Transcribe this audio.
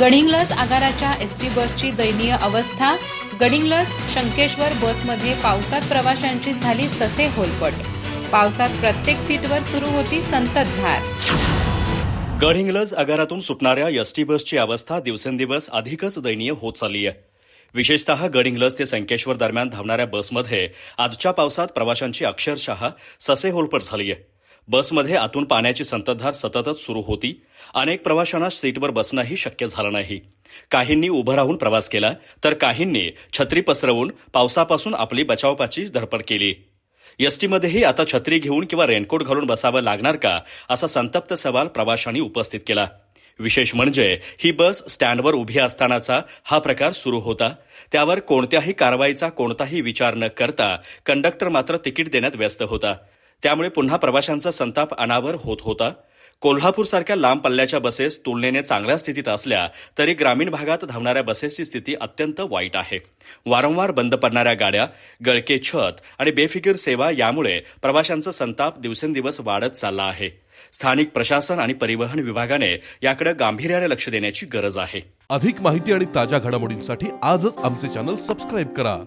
गडिंगलज आगाराच्या S T बसची दयनीय अवस्था. गडिंग्लज शंकेश्वर बसमध्ये पावसात प्रवाशांची झाली ससे होलपट. पावसात प्रत्येक सीटवर सुरू होती संततधार गडहिंग्लज आगारातून सुटणाऱ्या एस टी बसची अवस्था दिवसेंदिवस अधिकच दयनीय होत चालली आहे. विशेषतः गडहिंग्लज ते संकेश्वर दरम्यान धावणाऱ्या बसमध्ये आजच्या पावसात प्रवाशांची अक्षरशः ससे होलपट झाली आहे. बसमध्ये आतून पाण्याची संततधार सततच सुरू होती. अनेक प्रवाशांना सीटवर बसणंही शक्य झालं नाही. काहींनी उभं राहून प्रवास केला तर काहींनी छत्री पसरवून पावसापासून आपली बचावपाची धडपड केली. एसटीमध्येही आता छत्री घेऊन किंवा रेनकोट घालून बसावं लागणार का असा संतप्त सवाल प्रवाशांनी उपस्थित केला. विशेष म्हणजे ही बस स्टँडवर उभी असतानाचा हा प्रकार सुरू होता. त्यावर कोणत्याही कारवाईचा कोणताही विचार न करता कंडक्टर मात्र तिकीट देण्यात व्यस्त होता. त्यामुळे पुन्हा प्रवाशांचा संताप अनावर होत होता. कोल्हापूरसारख्या लांब पल्ल्याच्या बसेस तुलनेने चांगल्या स्थितीत असल्या तरी ग्रामीण भागात धावणाऱ्या बसेसची स्थिती अत्यंत वाईट आहे. वारंवार बंद पडणाऱ्या गाड्या गळके छत आणि बेफिकीर सेवा यामुळे प्रवाशांचा संताप दिवसेंदिवस वाढत चालला आहे. स्थानिक प्रशासन आणि परिवहन विभागाने याकडे गांभीर्याने लक्ष देण्याची गरज आहे. अधिक माहिती आणि ताज्या घडामोडींसाठी आजच आमचे चॅनल सबस्क्राईब करा.